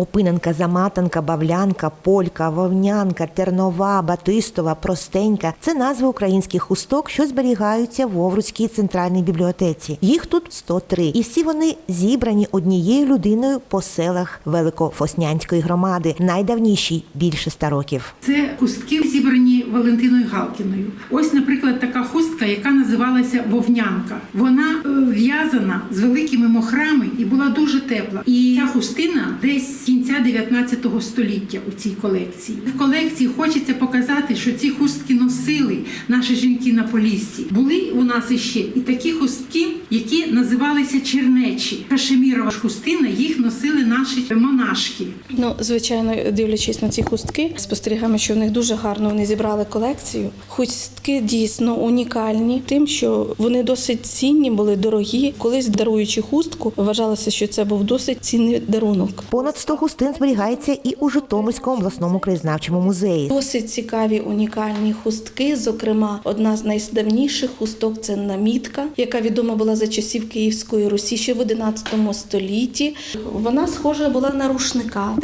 Опинанка, заматанка, бавлянка, полька, вовнянка, тернова, батистова, простенька це назви українських хусток, що зберігаються в Овруцькій центральній бібліотеці. Їх тут 103. І всі вони зібрані однією людиною по селах Великофоснянської громади, найдавнішій більше ста років. Це хустки зібрані Валентиною Галкіною. Ось, наприклад, така хустка, яка називалася вовнянка. Вона е, в'язана з великими мохрами і була дуже тепла. І ця хустина десь кінця 19 століття у цій колекції. В колекції хочеться показати, що ці хустки носили наші жінки на Поліссі. Були у нас іще і такі хустки, які називалися чернечі. Кашемірова хустина їх носили наші монашки. Ну, звичайно, дивлячись на ці хустки, спостерігаємо, що в них дуже гарно вони зібрали колекцію. Хустки дійсно унікальні, тим, що вони досить цінні, були дорогі. Колись даруючи хустку, вважалося, що це був досить цінний дарунок. Понад 100 хустин зберігається і у Житомирському обласному краєзнавчому музеї. Досить цікаві унікальні хустки. Зокрема, одна з найдавніших хусток це намітка, яка відома була за часів Київської Русі ще в 11 столітті. Вона схожа була на рушника,